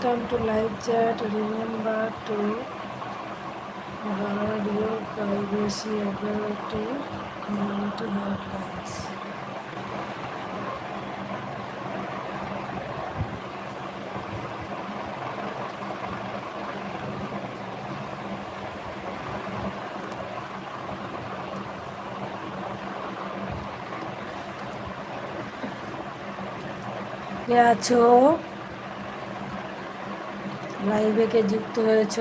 Welcome to live chat. Remember to guard your privacy about to community guidelines. কে আছো লাইভে যুক্ত হয়েছ।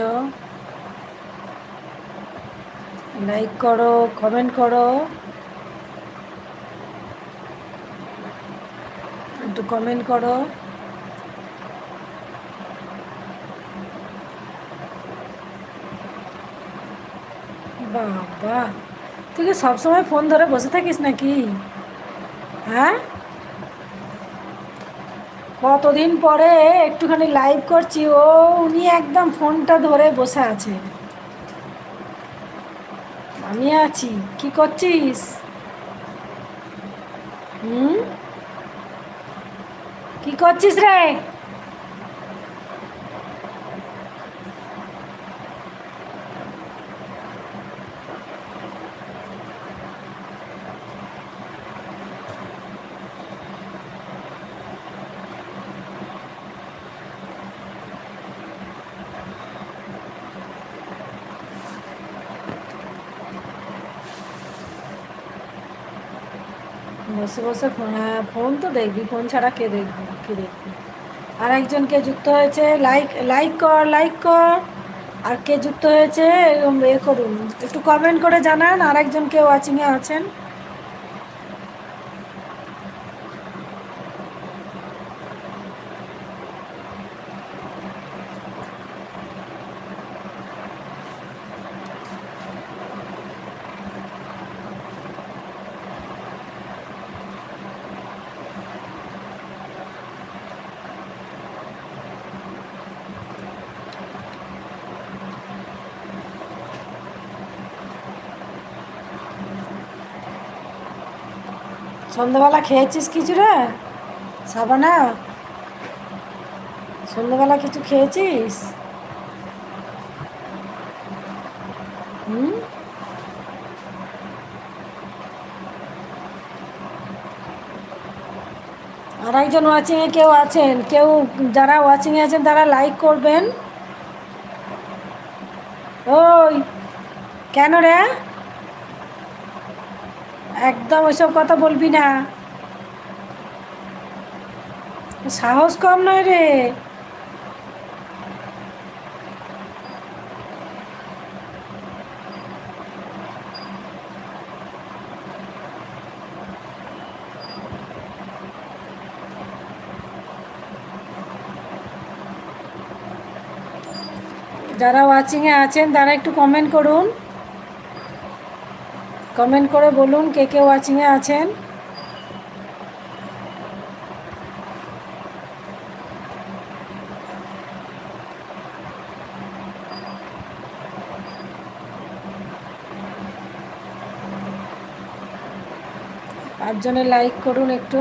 Like করো কমেন্ট করো। একটু কমেন্ট করো। বাবা, তুই কি সবসময় ফোন ধরে বসে থাকিস নাকি? হ্যাঁ? কতদিন পরে একটুখানি লাইভ করছি, ও, উনি একদম ফোনটা ধরে বসে আছে। আমি আছি, কি করছিস? হুম? কি করছিস রে? বসে বসে হ্যাঁ ফোন তো দেখবি, ফোন ছাড়া কে দেখবি কে দেখবি? আর একজনকে যুক্ত হয়েছে লাইক লাইক কর লাইক কর। আর কে যুক্ত হয়েছে, এরকম এ করুন। একটু কমেন্ট করে জানান, আর একজন কে ওয়াচিংয়ে আছেন। সন্ধ্যাবেলা খেয়েছিস কিছু রে সাবানা? সন্ধ্যাবেলা কিছু খেয়েছিস? হুম? আর একজন ওয়াচিংয়ে কেউ আছেন? কেউ যারা ওয়াচিংয়ে আছেন, তারা লাইক করবেন। ওই, কেন রে? একদম ওইসব কথা বলবি না। সাহস কম নয় রে। যারা ওয়াচিংয়ে আছেন, তারা একটু কমেন্ট করুন। কমেন্ট করে বলুন কে কে ওয়াচিংয়ে আছেন। পাঁচজনে লাইক করুন একটু।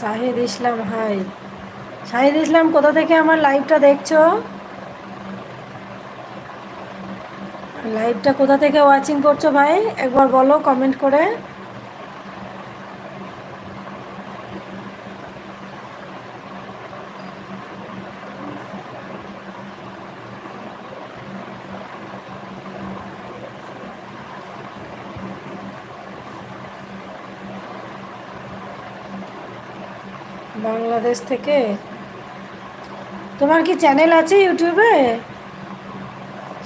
শাহিদ ইসলাম, হাই। শাহিদ ইসলাম, কোথা থেকে আমার লাইভটা দেখছ? লাইভটা কোথা থেকে ওয়াচিং করছ ভাই? একবার বলো কমেন্ট করে। বাংলাদেশ থেকে? তোমার কি চ্যানেল আছে ইউটিউবে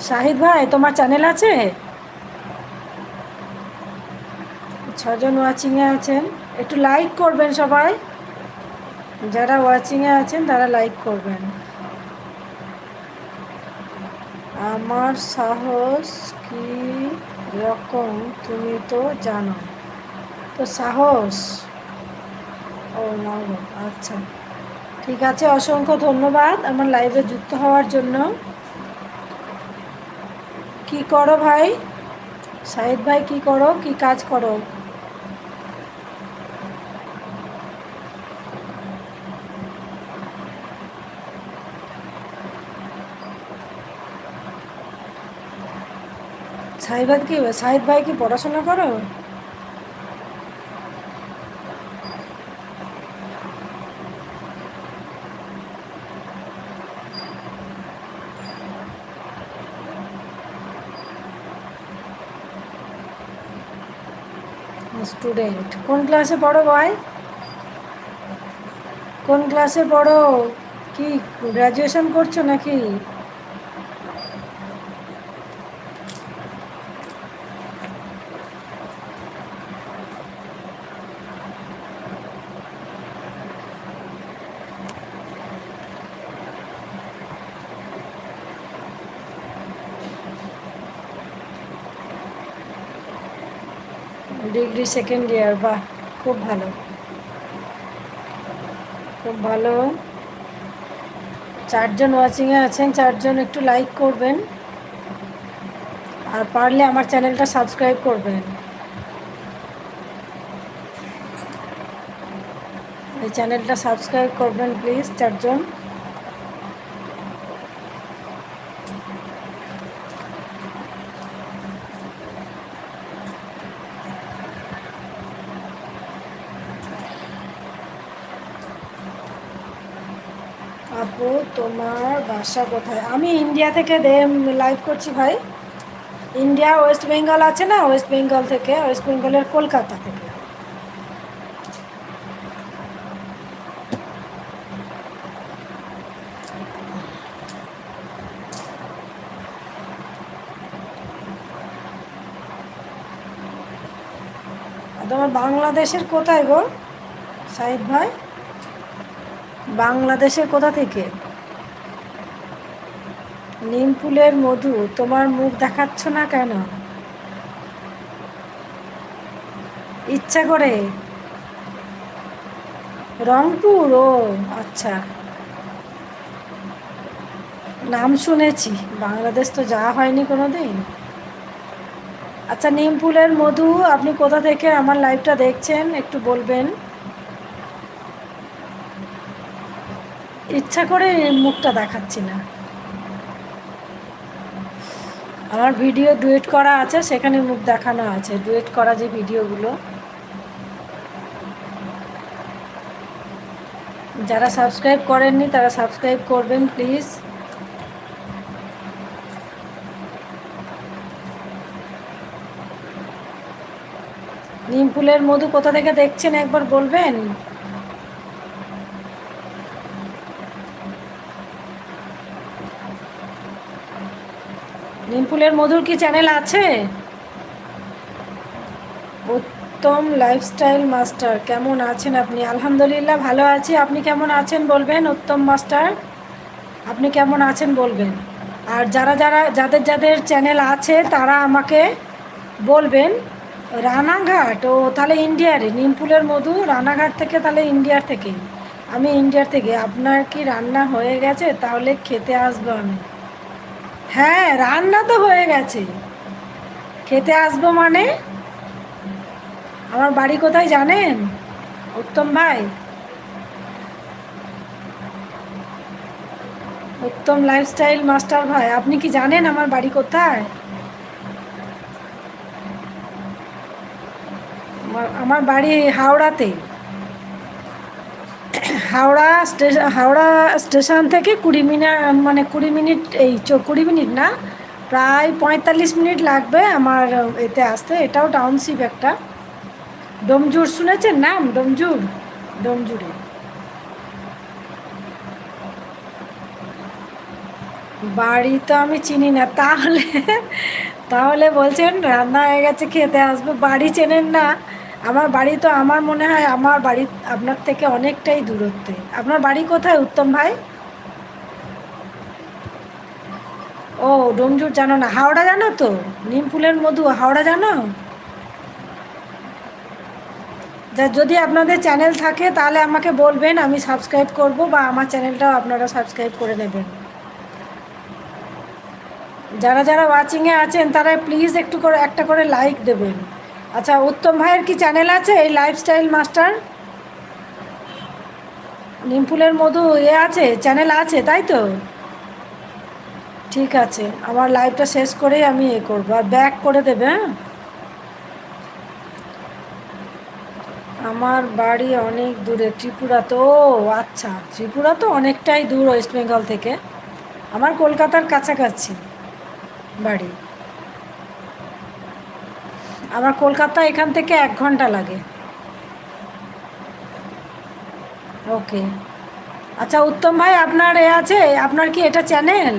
শাহিদ ভাই, তোমার চ্যানেল আছে? ছজন ওয়াচিংয়ে আছেন। একটু লাইক করবেন সবাই। যারা ওয়াচিংয়ে আছেন, তারা লাইক করবেন। আমার সাহস কি রকম, তুমি তো জানো। তো সাহস? ও নওগাঁ আচ্ছা। ঠিক আছে, অসংখ্য ধন্যবাদ আমার লাইভে যুক্ত হওয়ার জন্য। কি করো ভাই? সাহেদ ভাই, কি করো? কি কাজ করো? সাহিদ কি সাহিদ ভাই কি পড়াশোনা করো? স্টুডেন্ট। কোন ক্লাসে পড়ো ভাই কোন ক্লাসে পড়ো? কি গ্র্যাজুয়েশন করছ নাকি? ডিগ্রি সেকেন্ড ইয়ার বাহ, খুব ভালো। খুব ভালো। চারজন ওয়াচিংয়ে আছেন, চারজন একটু লাইক করবেন। আর পারলে আমার চ্যানেলটা সাবস্ক্রাইব করবেন। এই চ্যানেলটা সাবস্ক্রাইব করবেন প্লিজ চারজন আপু তোমার বাসা কোথায়? আমি ইন্ডিয়া থেকে লাইভ করছি ভাই। ইন্ডিয়া ওয়েস্ট বেঙ্গল আছে না? ওয়েস্ট বেঙ্গল থেকে ওয়েস্ট বেঙ্গলের কলকাতা থেকে। তোমার বাংলাদেশের কোথায় গো? সাহিদ ভাই? বাংলাদেশের কোথা থেকে? নিমপুলের মধু তোমার মুখ দেখাচ্ছ না কেন? ইচ্ছা করে। রংপুর? ও আচ্ছা। নাম শুনেছি, বাংলাদেশ তো যাওয়া হয়নি কোনো দিন আচ্ছা নিমপুলের মধু আপনি কোথা থেকে আমার লাইভটা দেখছেন? একটু বলবেন। ইচ্ছা করে মুখটা দেখাচ্ছি না। আমার ভিডিও ডুয়েট করা আছে, সেখানে মুখ দেখানো আছে। ডুয়েট করা যে ভিডিওগুলো। যারা সাবস্ক্রাইব করেননি, তারা সাবস্ক্রাইব করবেন, প্লিজ। নিমপুলের মধু কোথা থেকে দেখছেন, একবার বলবেন? নিমপুলের মধুর কি চ্যানেল আছে? উত্তম লাইফস্টাইল মাস্টার কেমন আছেন আপনি? আলহামদুলিল্লাহ ভালো আছি। আপনি কেমন আছেন বলবেন, উত্তম মাস্টার আপনি কেমন আছেন বলবেন? আর যারা যারা, যাদের যাদের চ্যানেল আছে, তারা আমাকে বলবেন, রানাঘাট, ও তাহলে ইন্ডিয়ারে নিমপুলের মধু রানাঘাট থেকে, তাহলে ইন্ডিয়ার থেকে। আমি ইন্ডিয়ার থেকে। আপনার কি রান্না হয়ে গেছে? তাহলে খেতে আসব আমি। হ্যাঁ রান্না তো হয়ে গেছে। খেতে আসব মানে? আমার বাড়ি কোথায় জানেন? উত্তম ভাই। উত্তম লাইফস্টাইল মাস্টার ভাই, আপনি কি জানেন আমার বাড়ি কোথায়? আমার বাড়ি হাওড়াতে। হাওড়া স্টেশন হাওড়া স্টেশন থেকে কুড়ি মিনিট মানে কুড়ি মিনিট, এই কুড়ি মিনিট না, প্রায় পঁয়তাল্লিশ মিনিট লাগবে আমার এতে আসতে। এটাও টাউনশিপ একটা। ডোমজুর শুনেছেন নাম ডোমজুর? ডোমজুরে। বাড়ি তো আমি চিনি না। তাহলে তাহলে বলছেন রান্না হয়ে গেছে, খেতে আসব। বাড়ি চেনেন না। আমার বাড়ি তো আমার মনে হয় আমার বাড়ি আপনার থেকে অনেকটাই দূরত্বে। আপনার বাড়ি কোথায়, উত্তম ভাই? ও, ডোমজুর জানো না। হাওড়া জানো তো? নিমফুলের মধু, হাওড়া জানো? যা, যদি আপনাদের চ্যানেল থাকে, তাহলে আমাকে বলবেন, আমি সাবস্ক্রাইব করব বা আমার চ্যানেলটাও আপনারা সাবস্ক্রাইব করে নেবেন। যারা যারা ওয়াচিংয়ে আছেন, তারা প্লিজ একটু করে, একটা করে লাইক দেবেন। আচ্ছা উত্তম ভাইয়ের কি চ্যানেল আছে? এই লাইফস্টাইল মাস্টার নিমফুলের মধু এ আছে চ্যানেল আছে, তাই তো? ঠিক আছে, আমার লাইভটা শেষ করেই আমি এ করব। আর ব্যাক করে দেবে হ্যাঁ? আমার বাড়ি অনেক দূরে, ত্রিপুরা তো আচ্ছা ত্রিপুরা তো অনেকটাই দূর ওয়েস্ট বেঙ্গল থেকে। আমার কলকাতার কাছাকাছি বাড়ি। আমার কলকাতা এখান থেকে এক ঘণ্টা লাগে। ওকে। আচ্ছা উত্তম ভাই, আপনার এ আছে? আপনার কি এটা চ্যানেল?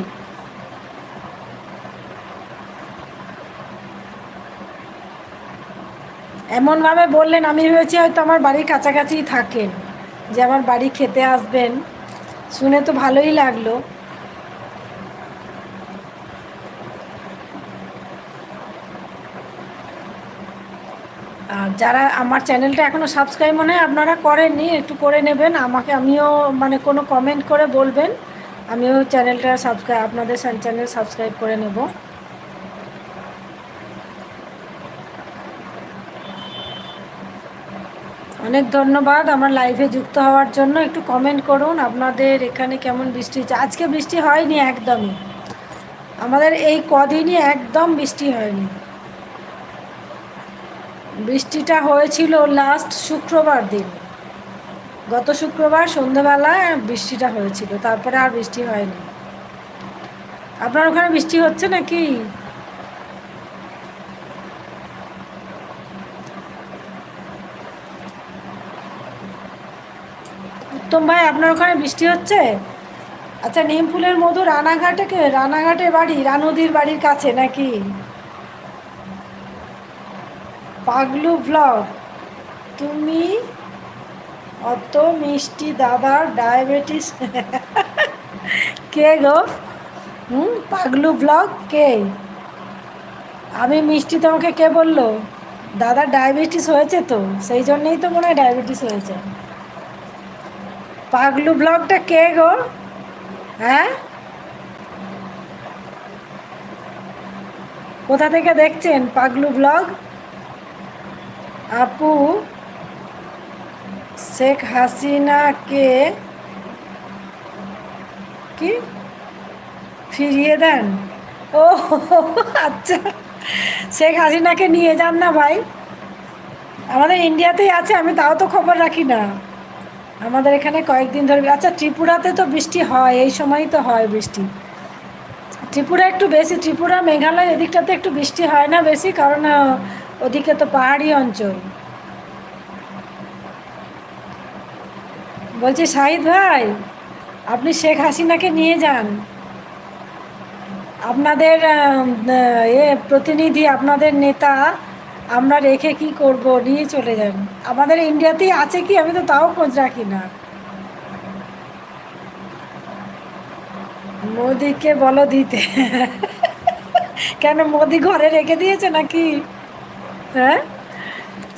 এমনভাবে বললেন, আমি ভেবেছি হয়তো আমার বাড়ির কাছাকাছিই থাকেন, যে আমার বাড়ি খেতে আসবেন। শুনে তো ভালোই লাগল। আর যারা আমার চ্যানেলটা এখনও সাবস্ক্রাইব মনে হয়, আপনারা করেননি, একটু করে নেবেন। আমাকে আমিও মানে কোনো কমেন্ট করে বলবেন। আমিও চ্যানেলটা সাবস্ক্রাইব আপনাদের চ্যানেল সাবস্ক্রাইব করে নেব। অনেক ধন্যবাদ আমার লাইভে যুক্ত হওয়ার জন্য। একটু কমেন্ট করুন, আপনাদের এখানে কেমন বৃষ্টি হচ্ছে? আজকে বৃষ্টি হয়নি একদমই। আমাদের এই কদিনই একদম বৃষ্টি হয়নি। বৃষ্টিটা হয়েছিল লাস্ট শুক্রবার দিন। গত শুক্রবার সন্ধ্যেবেলায় বৃষ্টিটা হয়েছিল, তারপরে আর বৃষ্টি হয়নি। আপনার ওখানে বৃষ্টি হচ্ছে নাকি? উত্তম ভাই, আপনার ওখানে বৃষ্টি হচ্ছে? আচ্ছা নিমফুলের মধু রানাঘাটে কে? রানাঘাটে বাড়ি, রানুদির বাড়ির কাছে নাকি? পাগলু ব্লগ তুমি অত মিষ্টি দাদার ডায়াবেটিস কে গো? হুম, পাগলু ব্লগ কে? আমি মিষ্টি তোমাকে কে বলল? দাদার ডায়াবেটিস হয়েছে তো, সেই জন্যেই তো মনে হয় ডায়াবেটিস হয়েছে। পাগলু ব্লগটা কে গো? হ্যাঁ? কোথা থেকে দেখছেন পাগলু ব্লগ আপু, শেখ হাসিনাকে কি ফিরিয়ে দেন? ও আচ্ছা। শেখ হাসিনাকে নিয়ে যান না ভাই। আমাদের ইন্ডিয়াতেই আছে, আমি তাও তো খবর রাখি না। আমাদের এখানে কয়েকদিন ধরে আচ্ছা ত্রিপুরাতে তো বৃষ্টি হয়, এই সময়ই তো হয় বৃষ্টি। ত্রিপুরা একটু বেশি, ত্রিপুরা, মেঘালয় এদিকটাতে একটু বৃষ্টি হয় না বেশি? কারণ ওদিকে তো পাহাড়ি অঞ্চল। বলছি শাহিদ ভাই, আপনি শেখ হাসিনাকে নিয়ে যান। আপনাদের এ প্রতিনিধি, আপনাদের নেতা, আমরা রেখে কি করব, নিয়ে চলে যান। আমাদের ইন্ডিয়াতেই আছে কি? আমি তো তাও খোঁজ রাখি না। মোদিকে বলো দিতে। কেন, মোদি ঘরে রেখে দিয়েছে নাকি? হ্যাঁ?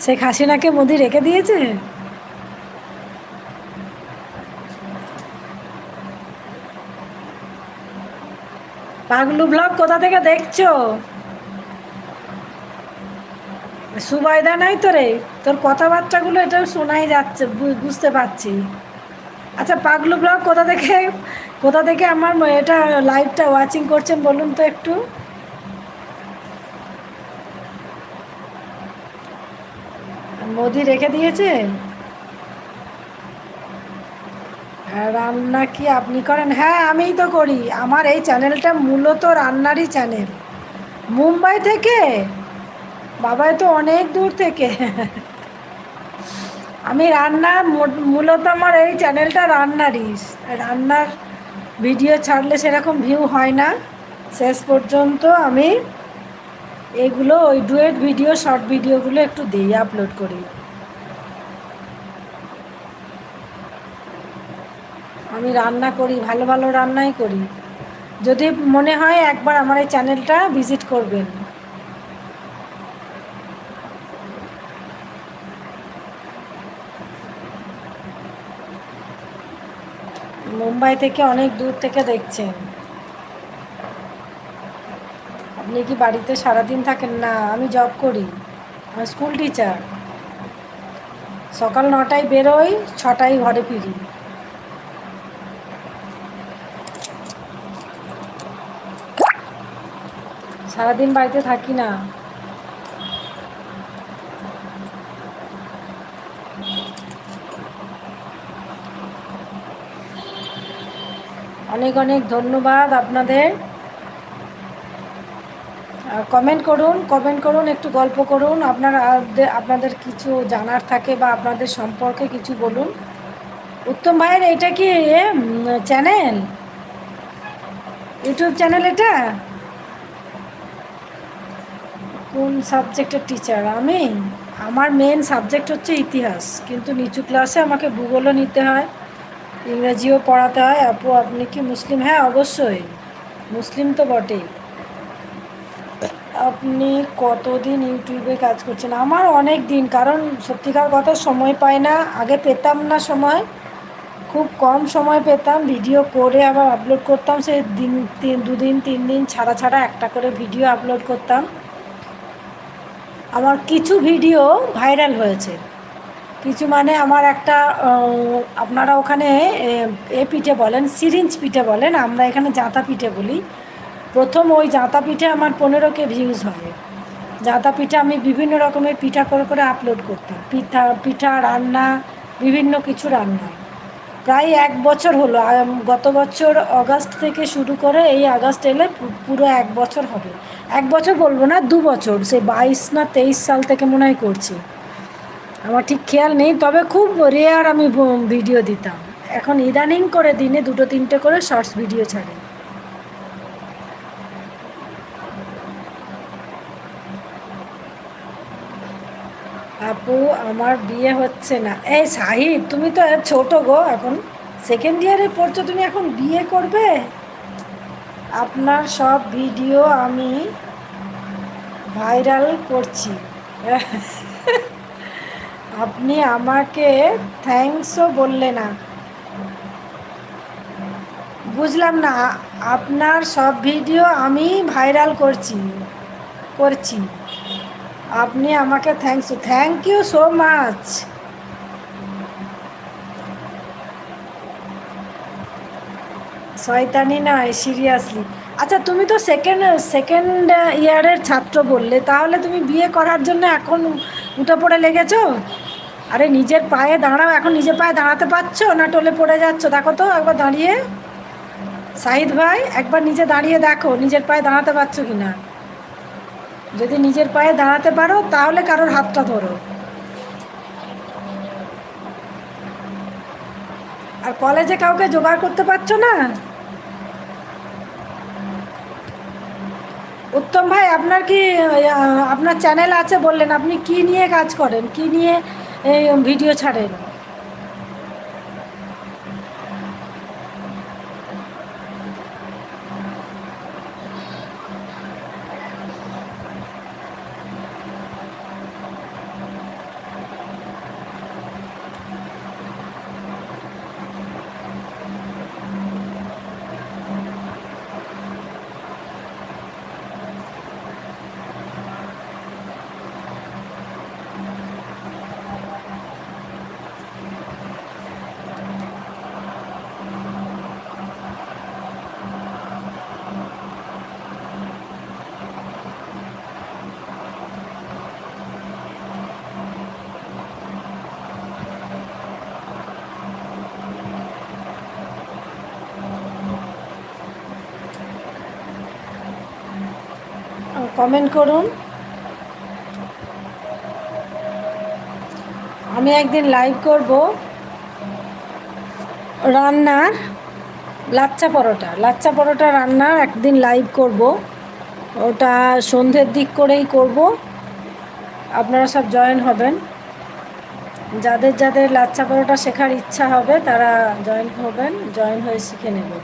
শেখ হাসিনাকে মোদি রেখে দিয়েছে? পাগলু ব্লগ কোথা থেকে দেখছ? সুবাইদা নাই তো রে। তোর কথাবার্তাগুলো এটা শোনাই যাচ্ছে বুঝতে পারছি। আচ্ছা পাগলু ব্লগ কোথা থেকে কোথা থেকে আমার এটা লাইভটা ওয়াচিং করছেন বলুন তো একটু। মোদি রেখে দিয়েছে? রান্না কি আপনি করেন? হ্যাঁ আমিই তো করি। আমার এই চ্যানেলটা মূলত রান্নারই চ্যানেল। মুম্বাই থেকে? বাবাই তো অনেক দূর থেকে। আমি রান্না মূলত আমার এই চ্যানেলটা রান্নারই। রান্নার ভিডিও ছাড়লে সেরকম ভিউ হয় না। শেষ পর্যন্ত আমি এগুলো ওই ডুয়েট ভিডিও, শর্ট ভিডিওগুলো একটু দিই আপলোড করি। আমি রান্না করি, ভালো ভালো রান্নাই করি। যদি মনে হয় একবার আমার এই চ্যানেলটা ভিজিট করবেন। মুম্বাই থেকে অনেক দূর থেকে দেখছেন। আপনি কি বাড়িতে সারাদিন থাকেন? না, আমি জব করি। আমি স্কুল টিচার সকাল নটায় বেরোই, ছটায় ঘরে ফিরি। সারাদিন বাড়িতে থাকি না। অনেক অনেক ধন্যবাদ আপনাদের। কমেন্ট করুন কমেন্ট করুন, একটু গল্প করুন। আপনার আপনাদের কিছু জানার থাকে বা আপনাদের সম্পর্কে কিছু বলুন। উত্তম ভাইয়ের এটা কি চ্যানেল ইউটিউব চ্যানেল এটা? কোন সাবজেক্টের টিচার আমি? আমার মেন সাবজেক্ট হচ্ছে ইতিহাস। কিন্তু নিচু ক্লাসে আমাকে ভূগোলও নিতে হয়, ইংরেজিও পড়াতে হয়। আপু, আপনি কি মুসলিম? হ্যাঁ অবশ্যই। মুসলিম তো বটেই। আপনি কতদিন ইউটিউবে কাজ করছেন? আমার অনেক দিন, কারণ সত্যিকার কথা সময় পাই না। আগে পেতাম না সময়, খুব কম সময় পেতাম। ভিডিও করে আবার আপলোড করতাম, সেই দিন তিন, দুদিন, তিন দিন ছাড়া ছাড়া একটা করে ভিডিও আপলোড করতাম। আমার কিছু ভিডিও ভাইরাল হয়েছে। কিছু মানে আমার একটা আপনারা ওখানে, এ পিঠে বলেন, সিরিঞ্জ পিঠে বলেন, আমরা এখানে জাঁতা পিঠে বলি। প্রথম ওই জাঁতা পিঠে আমার পনেরো কে ভিউজ হয়। জাঁতা পিঠা আমি বিভিন্ন রকমের পিঠা করে করে আপলোড করতাম। পিঠা পিঠা, রান্না, বিভিন্ন কিছু রান্না। প্রায় এক বছর হলো গত বছর অগাস্ট থেকে শুরু করে এই আগস্ট এলে পুরো এক বছর হবে। এক বছর বলব না, দু বছর, সে বাইশ না তেইশ সাল থেকে মনে হয় করছি। আমার ঠিক খেয়াল নেই, তবে খুব রেয়ার আমি ভিডিও দিতাম। এখন ইদানিং করে দিনে দুটো তিনটে করে শর্টস ভিডিও ছাড়ে। আপু, আমার বিয়ে হচ্ছে না। এই শাহিদ তুমি তো ছোট গো, এখন সেকেন্ড ইয়ারে পড়ছো, তুমি এখন বিয়ে করবে? আপনার সব ভিডিও আমি ভাইরাল করছি। আপনি আমাকে থ্যাংকসও বললে না। বুঝলাম না, আপনার সব ভিডিও আমি ভাইরাল করছি করছি। আপনি আমাকে thanks thank you so much শয়তানি নয় সিরিয়াসলি আচ্ছা তুমি তো সেকেন্ড সেকেন্ড ইয়ারের ছাত্র বললে, তাহলে তুমি বিয়ে করার জন্য এখন উঠে পড়ে লেগেছো? আরে, নিজের পায়ে দাঁড়াও, এখন নিজের পায়ে দাঁড়াতে পারছ না টলে পড়ে যাচ্ছ? দেখো তো, একবার দাঁড়িয়ে। সাহিদ ভাই, একবার নিজে দাঁড়িয়ে দেখো, নিজের পায়ে দাঁড়াতে পারছ কি না যদি নিজের পায়ে দাঁড়াতে পারো, তাহলে কারোর হাতটা ধরো। আর কলেজে কাউকে জোগাড় করতে পারছ না? উত্তম ভাই, আপনার কি আপনার চ্যানেল আছে বললেন, আপনি কি নিয়ে কাজ করেন? কি নিয়ে ভিডিও ছাড়েন? কমেন্ট করুন। আমি একদিন লাইভ করব রান্নার লাচ্চা পরোটা। লাচ্চা পরোটা রান্নার একদিন লাইভ করব। ওটা সন্ধ্যের দিক করেই করব। আপনারা সব জয়েন হবেন। যাদের যাদের লাচ্চা পরোটা শেখার ইচ্ছা হবে, তারা জয়েন হবেন জয়েন হয়ে শিখে নেবেন।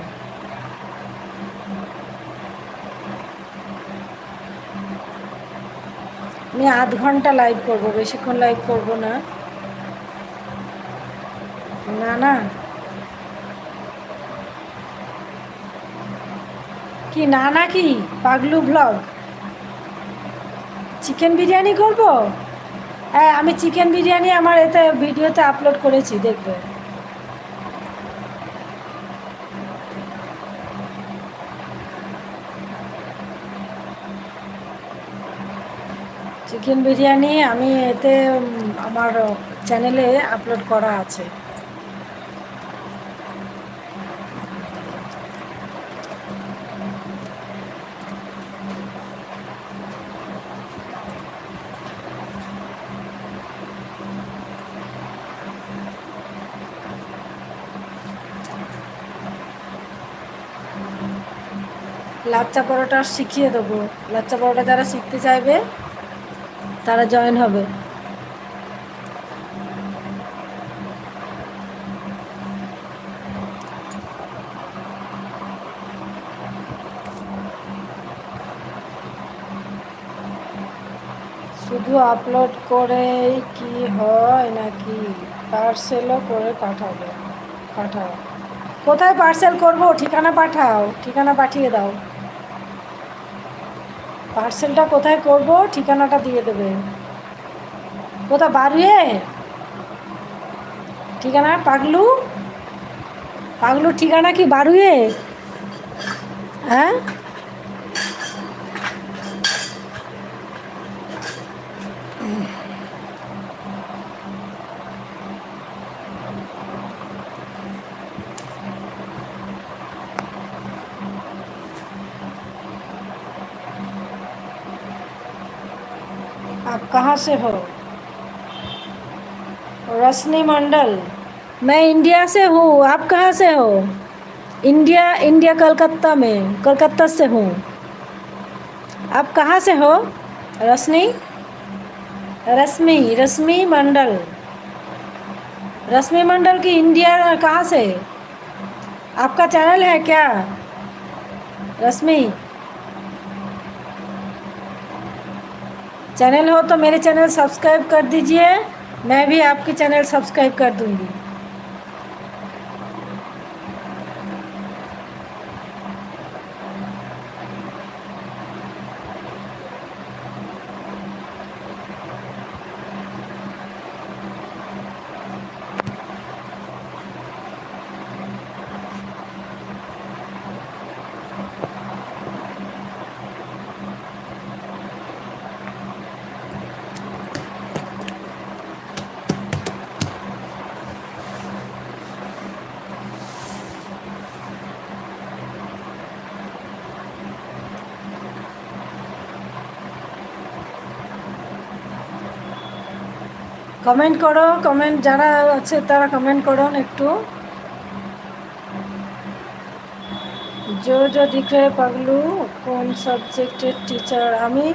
আমি আধ ঘণ্টা লাইভ করব, বেশিক্ষণ লাইভ করব না। না না। কি, না না কি? পাগলু ব্লগ চিকেন বিরিয়ানি করব? হ্যাঁ আমি চিকেন বিরিয়ানি আমার এতে ভিডিওতে আপলোড করেছি, দেখবে। চিকেন বিরিয়ানি আমি এতে আমার চ্যানেলে আপলোড করা আছে। লাচ্চা পরোটা শিখিয়ে দেবো। লাচ্চা পরোটা যারা শিখতে চাইবে তারা জয়েন হবে। শুধু আপলোড করেই কি হয় নাকি পার্সেলও করে পাঠাবে? পাঠাও। কোথায় পার্সেল করব? ঠিকানা পাঠাও। ঠিকানা পাঠিয়ে দাও। পার্সেলটা কোথায় করব? ঠিকানাটা দিয়ে দেবে। কোথা বাড়িয়ে? ঠিকানা? পাগলু? পাগলুর ঠিকানা কি বাড়ুয়ে? হ্যাঁ? से हो। रश्मि मंडल, मैं इंडिया से हूँ, आप कहाँ से हो? इंडिया इंडिया, कलकत्ता में, कलकत्ता से हूँ। आप कहाँ से हो रश्मि रश्मि रश्मि मंडल। रश्मि मंडल की इंडिया कहाँ से? आपका चैनल है क्या? रश्मि चैनल हो तो मेरे चैनल सब्सक्राइब कर दीजिए। मैं भी आपके चैनल सब्सक्राइब कर दूँगी। কমেন্ট করো কমেন্ট যারা আছে তারা কমেন্ট করুন একটু। জো জো দিকে পাগলু, কোন সাবজেক্টের টিচার আমি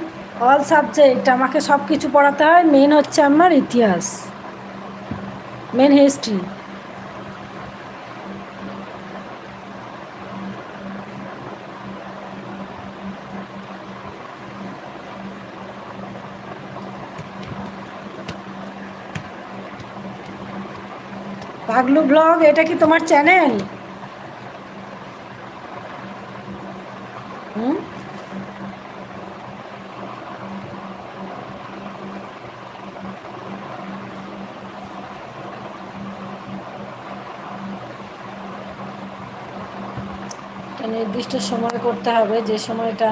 অল সাবজেক্ট আমাকে সব কিছু পড়াতে হয়। মেন হচ্ছে আমার ইতিহাস মেন হিস্ট্রি পাগলু ব্লগ এটা কি তোমার চ্যানেল? হুম? নির্দিষ্ট সময় করতে হবে যে সময়টা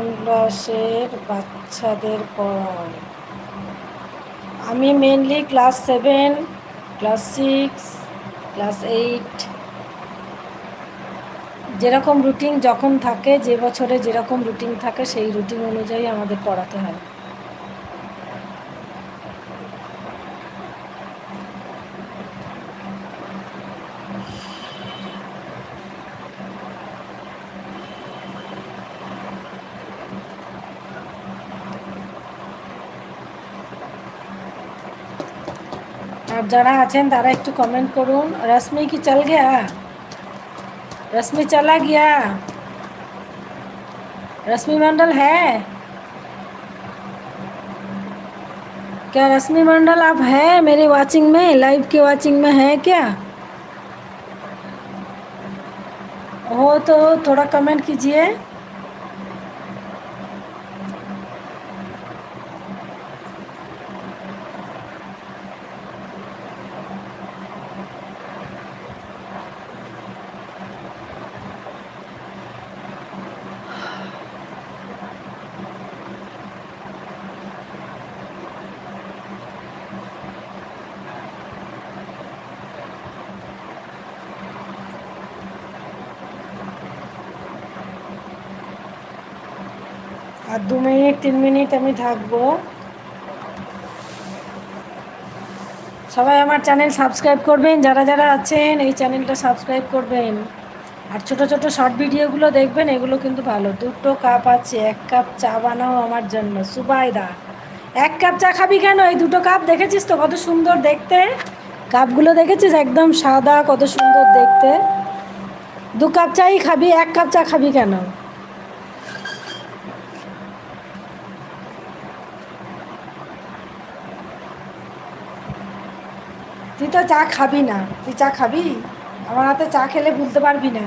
কোন ক্লাসের বাচ্চাদের পড়ায় আমি mainly class seven class six class eight যেরকম রুটিন যখন থাকে, যে বছরে যেরকম রুটিন থাকে, সেই রুটিন অনুযায়ী আমাদের পড়াতে হয়। जरा আছেন, তারা একটু কমেন্ট করুন। রশ্মি কি চল रश्मि चला गया रश्मि मंडल है क्या रश्मि मंडल, आप है मेरी वाचिंग में? लाइव की वाचिंग में है क्या? हो तो थोड़ा कमेंट कीजिए। দু মিনিট, তিন মিনিট আমি থাকব। সবাই আমার চ্যানেল সাবস্ক্রাইব করবেন, যারা যারা আছেন, এই চ্যানেলটা সাবস্ক্রাইব করবেন। আর ছোট ছোট শর্ট ভিডিওগুলো দেখবেন, এগুলো কিন্তু ভালো। দুটো কাপ আছে, এক কাপ চা বানাও আমার জন্য সুবাইদা এক কাপ চা খাবি কেন? এই দুটো কাপ দেখেছিস তো কত সুন্দর দেখতে? কাপগুলো দেখেছিস? একদম সাদা, কত সুন্দর দেখতে। দু কাপ চাই খাবি, এক কাপ চা খাবি কেন? তো চা খাবি না। তুই চা খাবি? আমার হাতে চা খেলে ভুলতে পারবি না।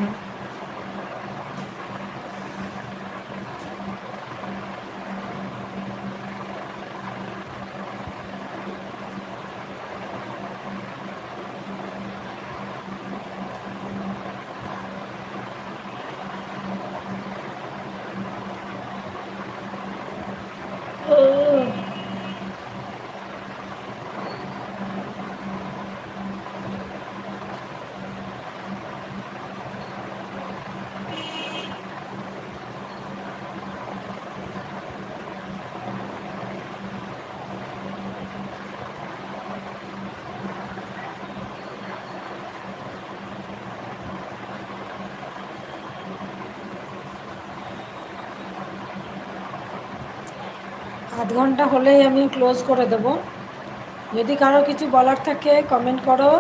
আধ ঘণ্টা হলেই আমি ক্লোজ করে দেব। যদি কারও কিছু বলার থাকে কমেন্ট করো।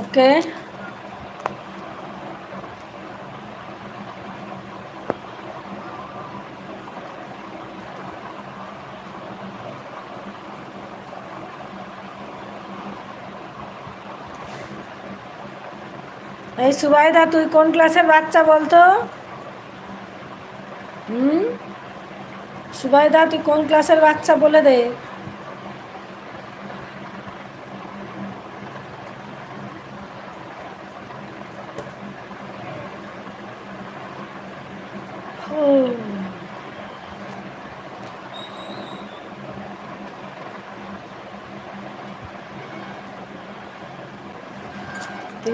ওকে এই সুবাইদা, তুই কোন ক্লাসের বাচ্চা বলতো? হুম? সুবাইদা, তুই কোন ক্লাসের বাচ্চা বলে দে।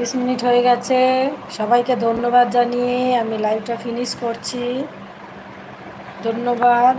তিরিশ মিনিট হয়ে গেছে। সবাইকে ধন্যবাদ জানিয়ে আমি লাইভটা ফিনিশ করছি। ধন্যবাদ।